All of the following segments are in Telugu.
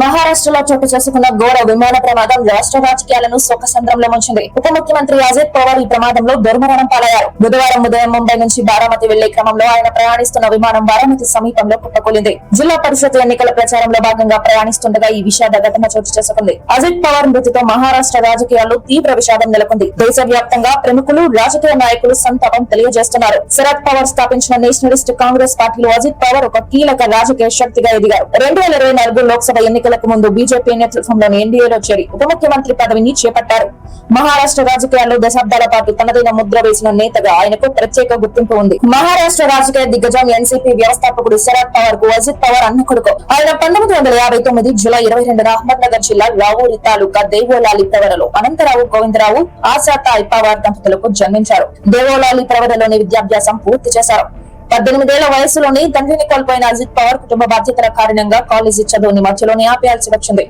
మహారాష్ట్రలో చోటు చేసుకున్న ఘోర విమాన ప్రమాదం రాష్ట్ర రాజకీయాలను శోకసంద్రంలో ముంచింది. ఉప ముఖ్యమంత్రి అజిత్ పవార్ ఈ ప్రమాదంలో దుర్మరణం పాలయ్యారు. బుధవారం ఉదయం ముంబై నుంచి బారామతి వెళ్ళే క్రమంలో ఆయన ప్రయాణిస్తున్న విమానం బారామతి సమీపంలో కుప్పకూలింది. జిల్లా పరిషత్ ఎన్నికల ప్రచారంలో భాగంగా ప్రయాణిస్తుండగా ఈ విషాద ఘటన చోటు చేసుకుంది. అజిత్ పవార్ మృతితో మహారాష్ట్ర రాజకీయాల్లో తీవ్ర విషాదం నెలకొంది. దేశవ్యాప్తంగా ప్రముఖులు రాజకీయ నాయకులు సంతాపం తెలియజేస్తున్నారు. శరద్ పవార్ స్థాపించిన నేషనలిస్ట్ కాంగ్రెస్ పార్టీలో అజిత్ పవార్ ఒక కీలక రాజకీయ శక్తిగా ఎదిగారు. రెండు వేల ఇరవై నాలుగు లోక్సభ ఎన్నికలకు ముందు బీజేపీ నేతృత్వంలోని ఎన్డీఏలో చేరి ఉప ముఖ్యమంత్రి పదవిని చేపట్టారు. మహారాష్ట్ర రాజకీయాల్లో దశాబ్దాల పాటు తనదైన ముద్ర వేసిన నేతగా ఆయనకు ప్రత్యేక గుర్తింపు ఉంది. మహారాష్ట్ర రాజకీయ దిగ్గజం ఎన్సీపీ వ్యవస్థాపకుడు శరద్ పవార్కు అజిత్ పవార్ అన్న కొడుకు ఆయన పంతొమ్మిది వందల యాభై తొమ్మిది జూలై ఇరవై రెండున అహ్మద్నగర్ జిల్లా రావూరి తాలూకా దేవోలాలి ప్రవరలో అనంతరావు గోవిందరావు ఆశాత పవార్ దంపతులకు జన్మించారు. దేవోలాలి ప్రవరలోని విద్యాభ్యాసం పూర్తి చేశారు. పద్దెనిమిదేళ్ళ వయసులోనే తండ్రిని కోల్పోయిన అజిత్ పవార్ కుటుంబ బాధ్యతల కారణంగా కాలేజీ చదువుని మధ్యలోనే ఆపేయాల్సి వచ్చింది.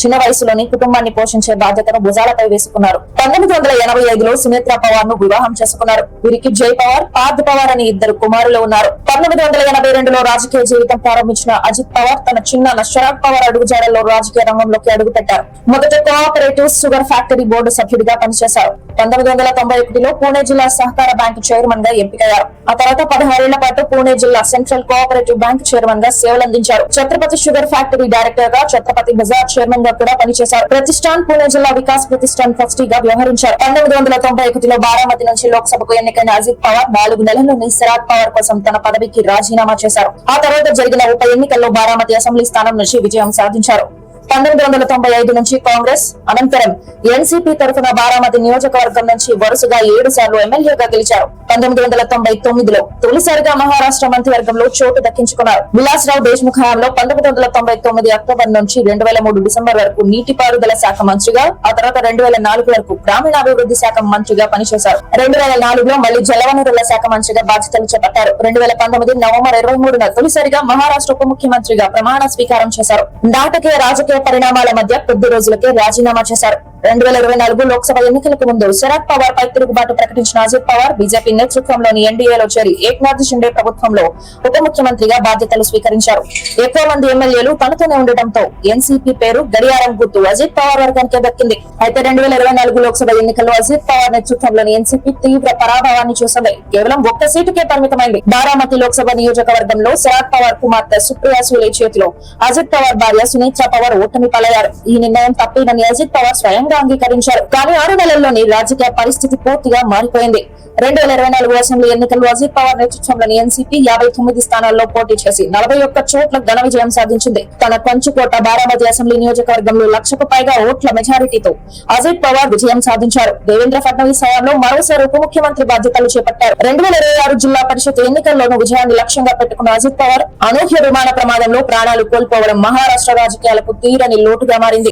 చిన్న వయసులోని కుటుంబాన్ని పోషించే బాధ్యతను భుజాలపై వేసుకున్నారు. పంతొమ్మిది వందల ఎనభై ఐదులో సుమిత్ర పవార్ను వివాహం చేసుకున్నారు. వీరికి జై పవార్ పార్థ్ పవార్ అని ఇద్దరు కుమారులు ఉన్నారు. పంతొమ్మిది వందల ఎనభై రెండులో రాజకీయ జీవితం ప్రారంభించిన అజిత్ పవార్ తన చిన్న శరద్ పవార్ అడుగుజాడల్లో రాజకీయ రంగంలోకి అడుగుపెట్టారు. మొదట కోఆపరేటివ్ షుగర్ ఫ్యాక్టరీ బోర్డు సభ్యుడిగా పనిచేశారు. పంతొమ్మిది వందల తొంభై ఒకటిలో పూణే జిల్లా సహకార బ్యాంకు చైర్మన్గా ఎంపికయ్యారు. ఆ తర్వాత పదహారేళ్ళ పాటు పూణే జిల్లా సెంట్రల్ కోఆపరేటివ్ బ్యాంక్ చైర్మన్గా సేవలందించారు. ఛత్రపతి షుగర్ ఫ్యాక్టరీ డైరెక్టర్గా ఛత్రపతి బజార్ చైర్మన్ గా కూడా పనిచేశారు. ప్రతిష్టాన్ పూణే జిల్లా వికాస్ ప్రతిష్టాన్ ట్రస్టీ గా వ్యవహరించారు. పంతొమ్మిది వందల తొంభై ఒకటిలో బారామతి నుంచి లోక్సభకు ఎన్నికైన అజిత్ పవార్ నాలుగు నెలల్లోనే శరద్ పవార్ కోసం తన పదవికి రాజీనామా చేశారు. ఆ తర్వాత జరిగిన ఉప ఎన్నికల్లో బారామతి అసెంబ్లీ స్థానం నుంచి విజయం సాధించారు. పంతొమ్మిది వందల తొంభై ఐదు నుంచి కాంగ్రెస్ అనంతరం ఎన్సీపీ తరఫున బారామతి నియోజకవర్గం నుంచి వరుసగా ఏడు సార్లు ఎమ్మెల్యేగా గెలిచారు. పంతొమ్మిది వందల తొంభై తొమ్మిదిలో తొలిసారిగా మహారాష్ట్ర మంత్రివర్గంలో చోటు దక్కించుకున్నారు. విలాసరావు దేశ్ముఖ్ హయాంలో పంతొమ్మిది వందల తొంభై తొమ్మిది అక్టోబర్ నుంచి రెండు వేల మూడు డిసెంబర్ వరకు నీటిపారుదల శాఖ మంత్రిగా ఆ తర్వాత రెండు వేల నాలుగు వరకు గ్రామీణాభివృద్ధి శాఖ మంత్రిగా పనిచేశారు. రెండు వేల నాలుగులో మళ్ళీ జలవనరుల శాఖ మంత్రిగా బాధ్యతలు చేపట్టారు. రెండు వేల పంతొమ్మిది నవంబర్ ఇరవై మూడున తొలిసారిగా మహారాష్ట్ర ఉప ముఖ్యమంత్రిగా ప్రమాణ స్వీకారం చేశారు. నాటకీయ రాజకీయ పరిణామాల మధ్య కొద్ది రోజులకే రాజీనామా చేశారు రెండు వేల ఇరవై నాలుగు లోక్సభ ఎన్నికలకు ముందు శరద్ పవార్ పై తిరుగుబాటు ప్రకటించిన అజిత్ పవార్ బీజేపీ నేతృత్వంలోని ఎన్డీఏలో చేరి ఏక్నాథ్ షిండే ప్రభుత్వంలో ఉప ముఖ్యమంత్రిగా బాధ్యతలు స్వీకరించారు. ఎక్కువ మంది ఎమ్మెల్యేలు తనతోనే ఉండటంతో ఎన్సీపీ పేరు గడియారం గుర్తు అజిత్ పవార్ వర్గానికే దక్కింది. అయితే రెండు వేల ఇరవై నాలుగు లోక్సభ ఎన్నికల్లో అజిత్ పవార్ నేతృత్వంలోని ఎన్సీపీ తీవ్ర పరాభవాన్ని చూసింది. కేవలం ఒక్క సీటుకే పరిమితమైంది. బారామతి లోక్సభ నియోజకవర్గంలో శరద్ పవార్ కుమార్తె సుప్రియా సూలే చేతిలో అజిత్ పవార్ భార్య సునీత్ర పవార్ ఓటమి పాలయ్యారు. ఈ నిర్ణయం తప్పినని అజిత్ పవార్ స్వయం స్వయంగా అంగీకరించారు. కానీ ఆరు నెలల్లోని రాజకీయ పరిస్థితి పూర్తిగా మారిపోయింది. రెండు వేల ఇరవై నాలుగు అసెంబ్లీ ఎన్నికల్లో అజిత్ పవార్ నేతృత్వంలోని ఎన్సీపీ యాభై తొమ్మిది స్థానాల్లో పోటీ చేసి నలభై ఒక్క చోట్ల ఘన విజయం సాధించింది. తన కంచుకోట బారామతి అసెంబ్లీ నియోజకవర్గంలో లక్షకు పైగా ఓట్ల మెజారిటీతో అజిత్ పవార్ విజయం సాధించారు. దేవేంద్ర ఫడ్నవీస్ హయాంలో మరోసారి ఉప ముఖ్యమంత్రి బాధ్యతలు చేపట్టారు. రెండు వేల ఇరవై ఆరు జిల్లా పరిషత్ ఎన్నికల్లోనూ విజయాన్ని లక్ష్యంగా పెట్టుకున్న అజిత్ పవార్ అనూహ్య విమాన ప్రమాదంలో ప్రాణాలు కోల్పోవడం మహారాష్ట్ర రాజకీయాలకు తీరని లోటుగా మారింది.